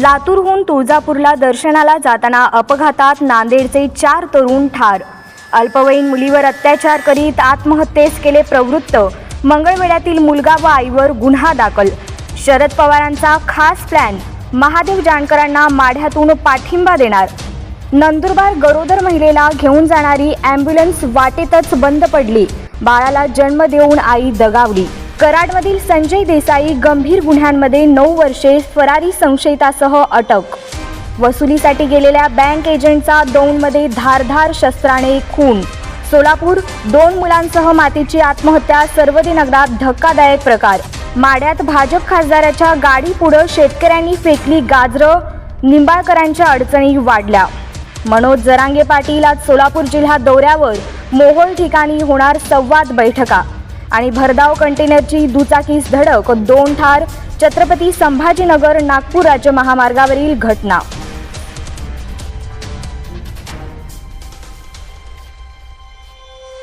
लातूरहून तुळजापूरला दर्शनाला जाताना अपघातात नांदेडचे चार तरुण ठार. अल्पवयीन मुलीवर अत्याचार करीत आत्महत्येस केले प्रवृत्त. मंगळवेढ्यातील मुलगा व आईवर गुन्हा दाखल. शरद पवारांचा खास प्लॅन महादेव जानकरांना माढ्यातून पाठिंबा देणार. नंदुरबार गरोदर महिलेला घेऊन जाणारी ॲम्ब्युलन्स वाटेतच बंद पडली. बाळाला जन्म देऊन आई दगावली. कराडमधील संजय देसाई गंभीर गुन्ह्यांमध्ये नऊ वर्षे फरारी संशयितासह अटक. वसुलीसाठी गेलेल्या बँक एजंटचा दौंडमध्ये धारधार शस्त्राने खून. सोलापूर दोन मुलांसह मातीची आत्महत्या सर्वदी नगरात धक्कादायक प्रकार. माड्यात भाजप खासदाराच्या गाडी पुढं शेतकऱ्यांनी फेकली गाजरं निंबाळकरांच्या अडचणी वाढल्या. मनोज जरांगे पाटील आज सोलापूर जिल्हा दौऱ्यावर. मोहोळ ठिकाणी होणार संवाद बैठका. आणि भरधाव कंटेनरची दुचाकीस धडक दोन ठार छत्रपती संभाजीनगर नागपूर राज्य महामार्गावरील घटना.